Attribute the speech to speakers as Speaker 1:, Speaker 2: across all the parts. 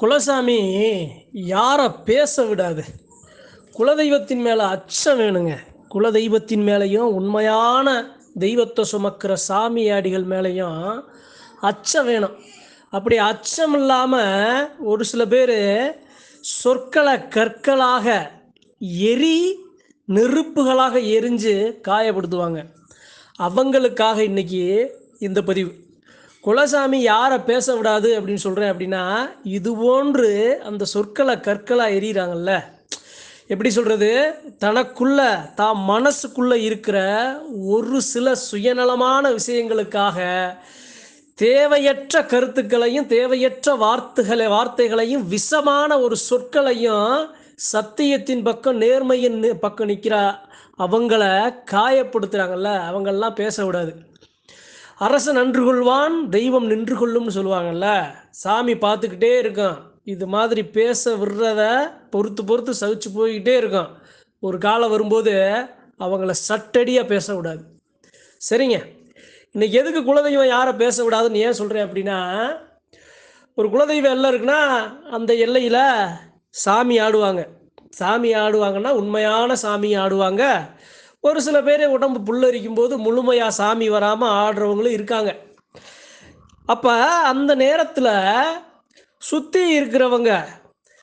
Speaker 1: குலசாமி யாரை பேச விடாது. குலதெய்வத்தின் மேலே அச்சம் வேணுங்க. குலதெய்வத்தின் மேலேயும் உண்மையான தெய்வத்தை சுமக்கிற சாமியாடிகள் மேலேயும் அச்சம் வேணும். அப்படி அச்சம் இல்லாமல் ஒரு சில பேர் சொற்களை கற்களாக எரி நெருப்புகளாக எரிஞ்சு காயப்படுத்துவாங்க. அவங்களுக்காக இன்னைக்கு இந்த பதிவு. குலசாமி யாரை பேச விடாது அப்படின்னு சொல்கிறேன் அப்படின்னா இது போன்று அந்த சொற்களை கற்களாக எறிகிறாங்கல்ல. எப்படி சொல்கிறது தனக்குள்ள தான் மனசுக்குள்ளே இருக்கிற ஒரு சில சுயநலமான விஷயங்களுக்காக தேவையற்ற கருத்துக்களையும் தேவையற்ற வார்த்தைகளை வார்த்தைகளையும் விஷமான ஒரு சொற்களையும் சத்தியத்தின் பக்கம் நேர்மையின் பக்கம் நிற்கிற அவங்கள காயப்படுத்துகிறாங்கல்ல அவங்களெல்லாம் பேச விடாது. அரசன் நன்று கொள்வான் தெய்வம் நின்று கொள்ளும்னு சொல்லுவாங்கல்ல. சாமி பார்த்துக்கிட்டே இருக்கும் இது மாதிரி பேச விடுறத பொறுத்து பொறுத்து சகிச்சு போய்கிட்டே இருக்கும் ஒரு காலம் வரும்போது அவங்கள சட்டடியாக பேசக்கூடாது. சரிங்க. இன்னைக்கு எதுக்கு குலதெய்வம் யாரை பேச விடாதுன்னு ஏன் சொல்கிறேன் அப்படின்னா ஒரு குலதெய்வம் எல்லை இருக்குன்னா அந்த எல்லையில் சாமி ஆடுவாங்க. சாமி ஆடுவாங்கன்னா உண்மையான சாமி ஆடுவாங்க. ஒரு சில பேர் உடம்பு புல்லரிக்கும் போது முழுமையாக சாமி வராமல் ஆடுறவங்களும் இருக்காங்க. அப்போ அந்த நேரத்தில் சுற்றி இருக்கிறவங்க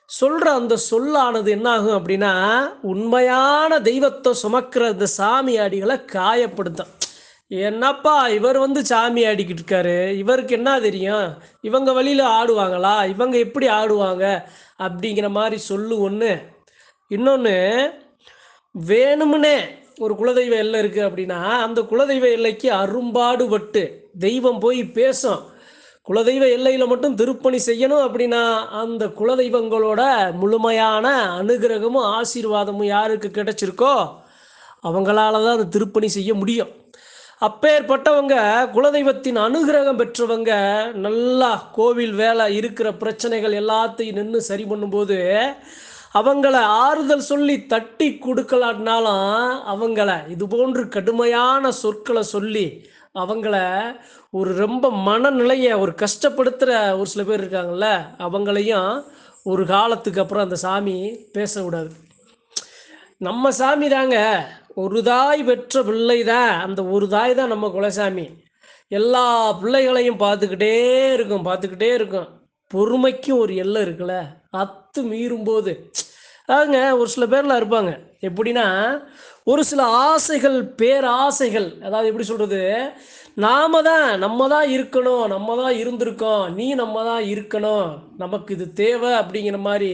Speaker 1: சொல்கிற அந்த சொல்லானது என்ன ஆகும் அப்படின்னா உண்மையான தெய்வத்தை சுமக்கிற அந்த சாமி அடிகளை காயப்படுத்தும். என்னப்பா இவர் வந்து சாமி ஆடிக்கிட்டு இருக்காரு. இவருக்கு என்ன தெரியும்? இவங்க வழியில் ஆடுவாங்களா? இவங்க எப்படி ஆடுவாங்க? அப்படிங்கிற மாதிரி சொல்லு ஒன்று இன்னொன்று வேணும்னே ஒரு குலதெய்வ எல்லை இருக்குது அப்படின்னா அந்த குலதெய்வ எல்லைக்கு அரும்பாடுபட்டு தெய்வம் போய் பேசும் குலதெய்வ எல்லையில் மட்டும் திருப்பணி செய்யணும் அப்படின்னா அந்த குலதெய்வங்களோட முழுமையான அனுகிரகமும் ஆசீர்வாதமும் யாருக்கு கிடைச்சிருக்கோ அவங்களால தான் அந்த திருப்பணி செய்ய முடியும். அப்பேற்பட்டவங்க குலதெய்வத்தின் அனுகிரகம் பெற்றவங்க நல்லா கோவில் வேலை இருக்கிற பிரச்சனைகள் எல்லாத்தையும் நின்று சரி பண்ணும்போது அவங்கள ஆறுதல் சொல்லி தட்டி கொடுக்கலான்னாலும் அவங்கள இது போன்று கடுமையான சொற்களை சொல்லி அவங்கள ஒரு ரொம்ப மனநிலையை ஒரு கஷ்டப்படுத்துகிற ஒரு சில பேர் இருக்காங்கல்ல அவங்களையும் ஒரு காலத்துக்கு அப்புறம் அந்த சாமி பேசக்கூடாது நம்ம சாமி தாங்க ஒரு தாய் பெற்ற பிள்ளை தான் அந்த ஒரு தாய் தான் நம்ம குலசாமி. எல்லா பிள்ளைகளையும் பார்த்துக்கிட்டே இருக்கும் பார்த்துக்கிட்டே இருக்கும். பொறுமைக்கும் ஒரு எல்லை இருக்குல்ல. அத்து மீறும் போது அதாங்க ஒரு சில பேர்லாம் இருப்பாங்க. எப்படின்னா ஒரு சில ஆசைகள் பேராசைகள் அதாவது எப்படி சொல்கிறது நாம தான் நம்ம தான் இருக்கணும் நம்ம தான் இருந்திருக்கோம் நீ நம்ம தான் இருக்கணும் நமக்கு இது தேவை அப்படிங்கிற மாதிரி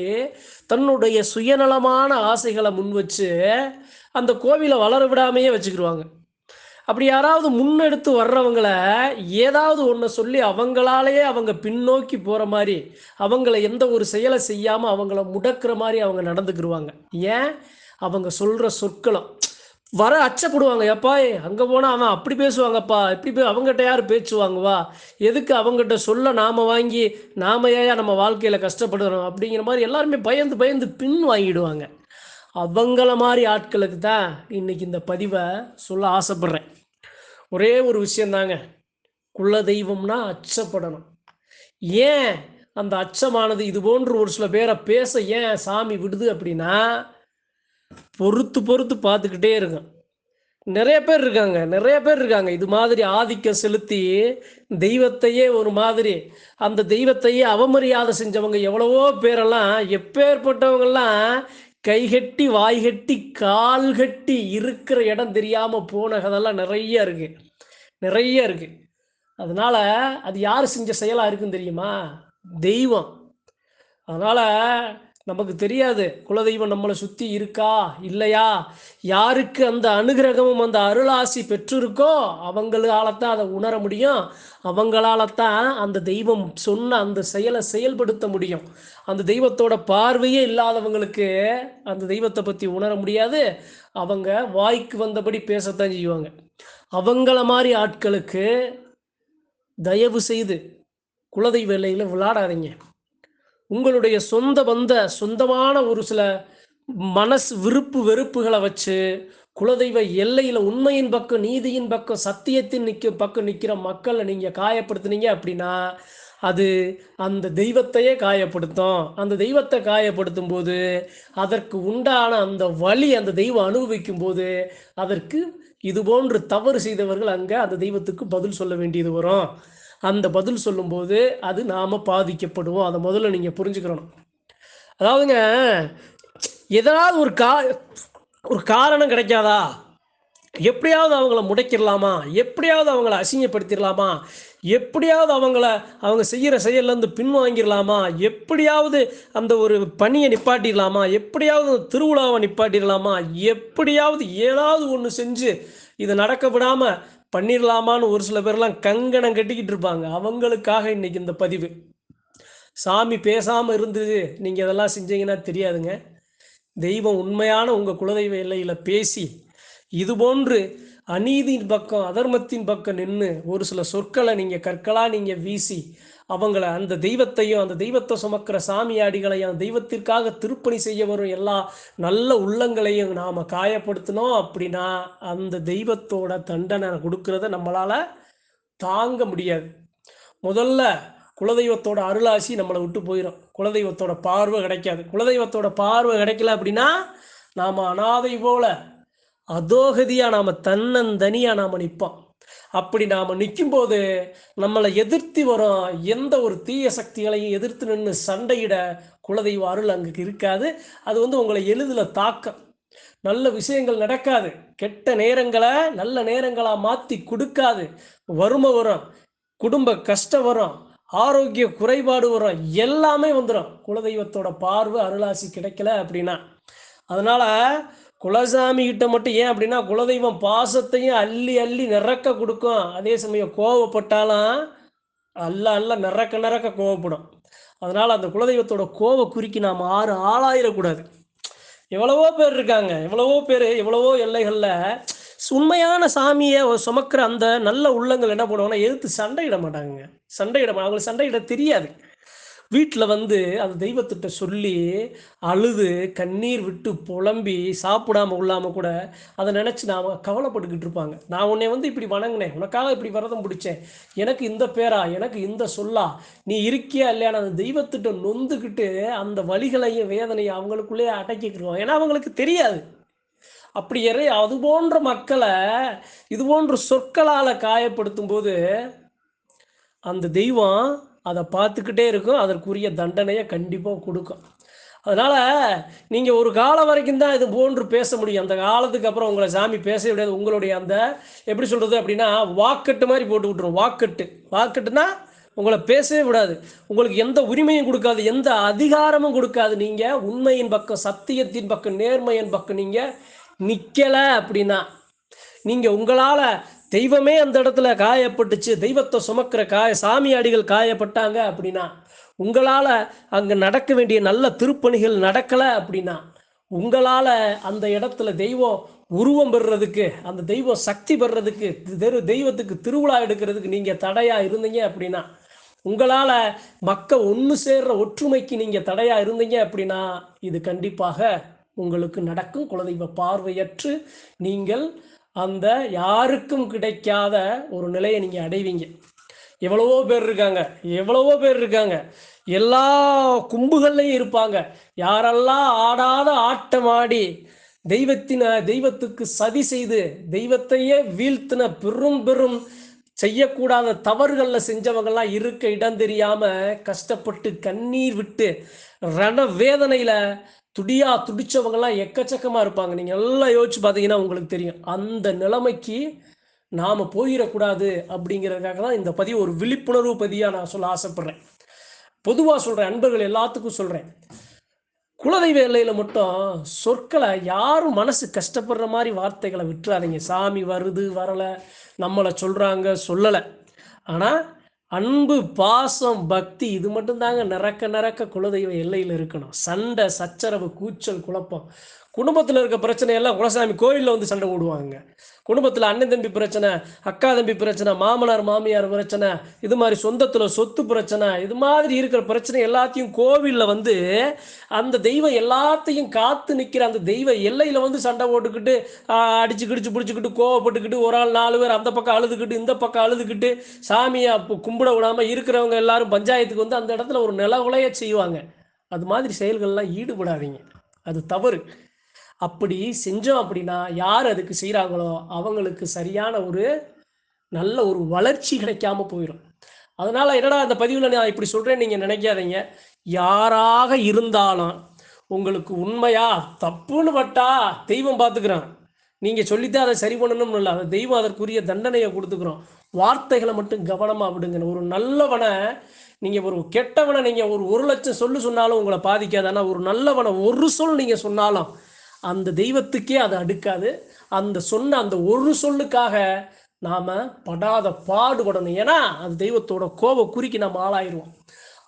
Speaker 1: தன்னுடைய சுயநலமான ஆசைகளை முன் வச்சு அந்த கோவிலை வளர விடாமையே வச்சுக்கிடுவாங்க அப்படி யாராவது முன்னெடுத்து வர்றவங்கள ஏதாவது ஒன்று சொல்லி அவங்களாலேயே அவங்க பின்னோக்கி போகிற மாதிரி அவங்கள எந்த ஒரு செயலை செய்யாமல் அவங்கள முடக்கிற மாதிரி அவங்க நடந்துக்கிடுவாங்க ஏன்? அவங்க சொல்கிற சொற்களும். வர அச்சப்படுவாங்க எப்பா அங்கே போனால் அவன் அப்படி பேசுவாங்கப்பா இப்படி போய் அவங்ககிட்ட யார் பேச்சு வாங்குவா? எதுக்கு அவங்ககிட்ட சொல்ல நாம் வாங்கி நாம ஏன் நம்ம வாழ்க்கையில் கஷ்டப்படுறோம்? அப்படிங்கிற மாதிரி எல்லாருமே பயந்து பயந்து பின் வாங்கிடுவாங்க. அவங்கள மாதிரி ஆட்களுக்கு தான் இன்றைக்கி இந்த பதிவை சொல்ல ஆசைப்படுறேன். ஒரே ஒரு விஷயந்தாங்க. குல தெய்வம்னா அச்சப்படணும். ஏன் அந்த அச்சமானது? இது போன்று ஒரு சில பேரை பேச ஏன் சாமி விடுது அப்படின்னா பொறுத்து பொறுத்து பார்த்துக்கிட்டே இருக்கும் நிறைய பேர் இருக்காங்க. நிறைய பேர் இருக்காங்க. இது மாதிரி ஆதிக்கம் செலுத்தி தெய்வத்தையே ஒரு மாதிரி அந்த தெய்வத்தையே அவமரியாதை செஞ்சவங்க எவ்வளவோ பேரெல்லாம் எப்பேற்பட்டவங்கெல்லாம் கைகட்டி வாய்கட்டி கால் கட்டி இருக்கிற இடம் தெரியாமல் போனகதெல்லாம் நிறைய இருக்குது நிறைய இருக்கு. அதனால அது யார் செஞ்ச செயலாக இருக்குன்னு தெரியுமா? தெய்வம். அதனால நமக்கு தெரியாது குலதெய்வம் நம்மளை சுற்றி இருக்கா இல்லையா? யாருக்கு அந்த அனுகிரகமும் அந்த அருளாசி பெற்றிருக்கோ அவங்களால தான் அதை உணர முடியும். அவங்களால தான் அந்த தெய்வம் சொன்ன அந்த செயலை செயல்படுத்த முடியும். அந்த தெய்வத்தோட பார்வையே இல்லாதவங்களுக்கு அந்த தெய்வத்தை பற்றி உணர முடியாது. அவங்க வாய்க்கு வந்தபடி பேசத்தான் செய்வாங்க. அவங்கள மாதிரி ஆட்களுக்கு தயவு செய்து குலதெய்வ வேலையில் விளையாடாதீங்க உங்களுடைய சொந்த பந்த சொந்தமான ஒரு சில மனசு விருப்பு வெறுப்புகளை வச்சு குலதெய்வ எல்லையில் உண்மையின் பக்கம் நீதியின் பக்கம் சத்தியத்தின் நிற்க பக்கம் நிற்கிற மக்களை நீங்கள் காயப்படுத்துனீங்க அப்படின்னா அது அந்த தெய்வத்தையே காயப்படுத்தும். அந்த தெய்வத்தை காயப்படுத்தும் போது அதற்கு உண்டான அந்த வழி அந்த தெய்வம் அனுபவிக்கும் போது அதற்கு இது போன்று தவறு செய்தவர்கள் அங்கே அந்த தெய்வத்துக்கு பதில் சொல்ல வேண்டியது வரும். அந்த பதில் சொல்லும்போது அது நாம் பாதிக்கப்படுவோம். அதை முதல்ல நீங்கள் புரிஞ்சுக்கிறணும் அதாவதுங்க ஏதாவது ஒரு கா ஒரு காரணம் கிடைக்காதா? எப்படியாவது அவங்கள முடைக்கிடலாமா? எப்படியாவது அவங்கள அசிங்கப்படுத்திடலாமா? எப்படியாவது அவங்கள அவங்க செய்கிற செயல்லேருந்து பின்வாங்கிடலாமா? எப்படியாவது அந்த ஒரு பணியை நிப்பாட்டிடலாமா? எப்படியாவது அந்த திருவிழாவை நிப்பாட்டிடலாமா? எப்படியாவது ஏதாவது ஒன்று செஞ்சு இதை நடக்க விடாமல் பண்ணிடலாமான்னு ஒரு சில பேர்லாம் கங்கணம் கட்டிக்கிட்டு இருப்பாங்க. அவங்களுக்காக இன்னைக்கு இந்த பதிவு. சாமி பேசாமல் இருந்தது. நீங்கள் இதெல்லாம் செஞ்சீங்கன்னா தெரியாதுங்க. தெய்வம் உண்மையான உங்கள் குலதெய்வ எல்லையில் பேசி இது போன்று அநீதியின் பக்கம் அதர்மத்தின் பக்கம் நின்று ஒரு சில சொற்களை நீங்கள் கற்களாக நீங்கள் வீசி அவங்கள அந்த தெய்வத்தையும் அந்த தெய்வத்தை சுமக்கிற சாமியாடிகளையும் அந்த தெய்வத்திற்காக திருப்பணி செய்ய வரும் எல்லா நல்ல உள்ளங்களையும் நாம் காயப்படுத்தினோம் அப்படின்னா அந்த தெய்வத்தோட தண்டனை கொடுக்கறத நம்மளால் தாங்க முடியாது. முதல்ல குலதெய்வத்தோட அருளாசி நம்மளை விட்டு போயிடும் குலதெய்வத்தோட பார்வை கிடைக்காது. குலதெய்வத்தோட பார்வை கிடைக்கல அப்படின்னா நாம் அனாதை போல அதோகதியாக நாம் தன்னந்தனியாக நாம் நிற்போம் அப்படி நாம் நிற்கும்போது நம்மளை எதிர்த்து வரும் எந்த ஒரு தீய சக்திகளையும் எதிர்த்து நின்று சண்டையிட குலதெய்வ அருள் அங்கே இருக்காது. அது வந்து உங்களை எளிதில் தாக்கம். நல்ல விஷயங்கள் நடக்காது. கெட்ட நேரங்களை நல்ல நேரங்களாக மாற்றி கொடுக்காது. வறுமை வரும். குடும்ப கஷ்டம் வரும். ஆரோக்கிய குறைபாடு வரும். எல்லாமே வந்துடும் குலதெய்வத்தோட பார்வை அருளாசி கிடைக்கல அப்படின்னா. அதனால குலசாமி கிட்ட மட்டும் ஏன் அப்படின்னா குலதெய்வம் பாசத்தையும் அள்ளி அள்ளி நிறக்க கொடுக்கும். அதே சமயம் கோவப்பட்டாலும் அல்ல அல்ல நிறக்க நிறக்க கோவப்படும். அதனால் அந்த குலதெய்வத்தோட கோவ குறுக்கி நாம் ஆறு ஆளாயிடக்கூடாது. எவ்வளவோ பேர் இருக்காங்க. எவ்வளவோ பேர் எவ்வளவோ எல்லைகளில் உண்மையான சாமியை சுமக்கிற அந்த நல்ல உள்ளங்கள் என்ன பண்ணுவாங்கன்னா எதிர்த்து சண்டையிட மாட்டாங்க சண்டையிட மாட்டாங்க அவங்களுக்கு சண்டையிட தெரியாது. வீட்டில் வந்து அந்த தெய்வத்திட்ட சொல்லி அழுது கண்ணீர் விட்டு புலம்பி சாப்பிடாம உள்ளாம கூட அதை நினச்சி நான் கவலைப்பட்டுக்கிட்டு இருப்பாங்க. நான் உன்னை வந்து இப்படி வணங்கினேன். உனக்காக இப்படி விரதம் பிடிச்சேன். எனக்கு இந்த பேரா எனக்கு இந்த சொல்லா. நீ இருக்கியா இல்லையான அந்த தெய்வத்திட்ட நொந்துக்கிட்டு அந்த வழிகளையும் வேதனையும் அவங்களுக்குள்ளேயே அடக்கிக்கிடுவோம். ஏன்னா அவங்களுக்கு தெரியாது. அப்படி எறை அது போன்ற மக்களை இது போன்ற சொற்களால் காயப்படுத்தும் போது அந்த தெய்வம் அதை பார்த்துக்கிட்டே இருக்கும். அதற்குரிய தண்டனையை கண்டிப்பாக கொடுக்கும். அதனால் நீங்கள் ஒரு காலம் வரைக்கும் தான் இது போன்று பேச முடியும். அந்த காலத்துக்கு அப்புறம் உங்களை சாமி பேச முடியாது உங்களுடைய அந்த எப்படி சொல்கிறது அப்படின்னா வாக்கட்டு மாதிரி போட்டு விட்ருவோம் வாக்கட்டு. வாக்கட்டுனா உங்களை பேசவே விடாது. உங்களுக்கு எந்த உரிமையும் கொடுக்காது. எந்த அதிகாரமும் கொடுக்காது. நீங்கள் உண்மையின் பக்கம் சத்தியத்தின் பக்கம் நேர்மையின் பக்கம் நீங்கள் நிற்கலை அப்படின்னா நீங்கள் உங்களால் தெய்வமே அந்த இடத்துல காயப்பட்டுச்சு. தெய்வத்தை சுமக்கிற காய சாமியாடிகள் காயப்பட்டாங்க அப்படின்னா உங்களால் அங்கே நடக்க வேண்டிய நல்ல திருப்பணிகள் நடக்கலை அப்படின்னா உங்களால் அந்த இடத்துல தெய்வம் உருவம் பெறுறதுக்கு அந்த தெய்வம் சக்தி பெறுறதுக்கு தெரு தெய்வத்துக்கு திருவிழா எடுக்கிறதுக்கு நீங்கள் தடையாக இருந்தீங்க அப்படின்னா உங்களால் மக்கள் ஒன்று சேர்ற ஒற்றுமைக்கு நீங்கள் தடையாக இருந்தீங்க அப்படின்னா இது கண்டிப்பாக உங்களுக்கு நடக்கும். குலதெய்வ பார்வையற்று நீங்கள் அந்த யாருக்கும் கிடைக்காத ஒரு நிலையை நீங்கள் அடைவீங்க. எவ்வளவோ பேர் இருக்காங்க எவ்வளவோ பேர் இருக்காங்க. எல்லா கும்புகள்லையும் இருப்பாங்க. யாரெல்லாம் ஆடாத ஆட்டம் ஆடி தெய்வத்தின தெய்வத்துக்கு சதி செய்து தெய்வத்தையே வீழ்த்தின பெரும் பெரும் செய்யக்கூடாத தவறுகளில் செஞ்சவங்கெல்லாம் இருக்க இடம் தெரியாம கஷ்டப்பட்டு கண்ணீர் விட்டு ரண வேதனையில துடியா துடிச்சவங்கெல்லாம் எக்கச்சக்கமா இருப்பாங்க. நீங்க எல்லாம் யோசிச்சு பார்த்தீங்கன்னா உங்களுக்கு தெரியும். அந்த நிலைமைக்கு நாம போயிடக்கூடாது அப்படிங்கிறதுக்காக தான் இந்த பதிவு ஒரு விழிப்புணர்வு பதியா நான் சொல்ல ஆசைப்படுறேன். பொதுவாக சொல்றேன் அன்பர்கள் எல்லாத்துக்கும் சொல்றேன். குலதெய்வ எல்லையில மட்டும் சொற்களை யாரும் மனசு கஷ்டப்படுற மாதிரி வார்த்தைகளை விட்டுறாதீங்க. சாமி வருது வரலை நம்மளை சொல்றாங்க சொல்லலை. ஆனா அன்பு பாசம் பக்தி இது மட்டும்தாங்க நிறக்க நிறக்க குலதெய்வ எல்லையில் இருக்கணும். சண்டை சச்சரவு கூச்சல் குழப்பம். குடும்பத்தில் இருக்க பிரச்சனையெல்லாம் குலசாமி கோயிலில் வந்து சண்டை போடுவாங்க. குடும்பத்தில் அண்ணன் தம்பி பிரச்சனை அக்கா தம்பி பிரச்சனை மாமனார் மாமியார் பிரச்சனை இது மாதிரி சொந்தத்தில் சொத்து பிரச்சனை இது மாதிரி இருக்கிற பிரச்சனை எல்லாத்தையும் கோவிலில் வந்து அந்த தெய்வம் எல்லாத்தையும் காத்து நிற்கிற அந்த தெய்வ எல்லையில் வந்து சண்டை போட்டுக்கிட்டு அடிச்சு கிடிச்சு பிடிச்சிக்கிட்டு கோவப்பட்டுக்கிட்டு ஒரு ஆள் நாலு பேர் அந்த பக்கம் அழுதுகிட்டு இந்த பக்கம் அழுதுகிட்டு சாமியை அப்போ கும்பிட விடாமல் இருக்கிறவங்க எல்லாரும் பஞ்சாயத்துக்கு வந்து அந்த இடத்துல ஒரு நில உலைய செய்வாங்க. அது மாதிரி செயல்கள்லாம் ஈடுபடாதீங்க. அது தவறு. அப்படி செஞ்சோம் அப்படின்னா யார் அதுக்கு செய்கிறாங்களோ அவங்களுக்கு சரியான ஒரு நல்ல ஒரு வளர்ச்சி கிடைக்காம போயிடும் அதனால் என்னடா அந்த பதிவில் நான் இப்படி சொல்கிறேன் நீங்கள் நினைக்காதீங்க. யாராக இருந்தாலும் உங்களுக்கு உண்மையா தப்புன்னு பட்டா தெய்வம் பார்த்துக்கிறான். நீங்கள் சொல்லித்தான் அதை சரி பண்ணணும்னு இல்லை. அந்த தெய்வம் அதற்குரிய தண்டனையை கொடுத்துக்கிறோம். வார்த்தைகளை மட்டும் கவனமாக விடுங்க. ஒரு நல்லவனை நீங்கள் ஒரு கெட்டவனை நீங்கள் ஒரு ஒரு லட்சம் சொல்லு சொன்னாலும் உங்களை பாதிக்காது. ஆனால் ஒரு நல்லவனை ஒரு சொல் நீங்கள் சொன்னாலும் அந்த தெய்வத்துக்கே அது அடுக்காது. அந்த சொன்ன அந்த ஒரு சொல்லுக்காக நாம் படாத பாடுபடணும். ஏன்னா அந்த தெய்வத்தோட கோப குறிக்கு நம்ம ஆளாயிருவோம்.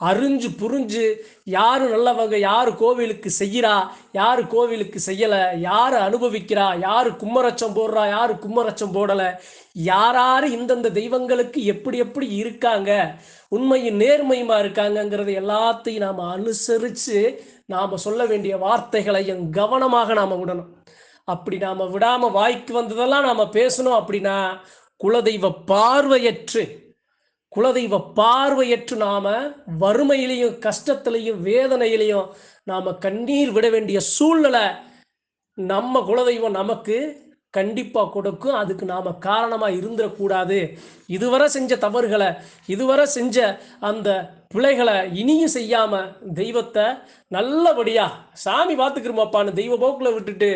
Speaker 1: அறிஞ்சு புரிஞ்சு யார் நல்லவங்க யார் கோவிலுக்கு செய்கிறா யார் கோவிலுக்கு செய்யலை யார் அனுபவிக்கிறா யார் கும்மரச்சம் போடுறா யார் கும்மரச்சம் போடலை யாரார் இந்தந்த தெய்வங்களுக்கு எப்படி எப்படி இருக்காங்க உண்மையும் நேர்மையுமா இருக்காங்கங்கிறத எல்லாத்தையும் நாம் அனுசரித்து நாம் சொல்ல வேண்டிய வார்த்தைகளை என் கவனமாக நாம் விடணும். அப்படி நாம் விடாமல் வாய்க்கு வந்ததெல்லாம் நாம் பேசணும் அப்படின்னா குலதெய்வ பார்வையற்று குலதெய்வ பார்வையற்று நாம வறுமையிலையும் கஷ்டத்திலையும் வேதனையிலையும் நாம கண்ணீர் விட வேண்டிய சூழ்நிலை நம்ம குலதெய்வம் நமக்கு கண்டிப்பா கொடுக்கும். அதுக்கு நாம காரணமா இருந்துடக்கூடாது. இதுவரை செஞ்ச தவறுகளை இதுவரை செஞ்ச அந்த பிழைகளை இனியும் செய்யாம தெய்வத்தை நல்லபடியா சாமி பார்த்துக்கிறோமாப்பான்னு தெய்வ போக்குல விட்டுட்டு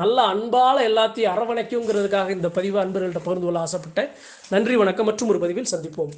Speaker 1: நல்ல அன்பால எல்லாத்தையும் அரவணைக்குங்கிறதுக்காக இந்த பதிவு அன்பர்கள்ட்ட பகிர்ந்து கொள்ள ஆசைப்பட்டேன். நன்றி வணக்கம் மற்றும் ஒரு பதிவில் சந்திப்போம்.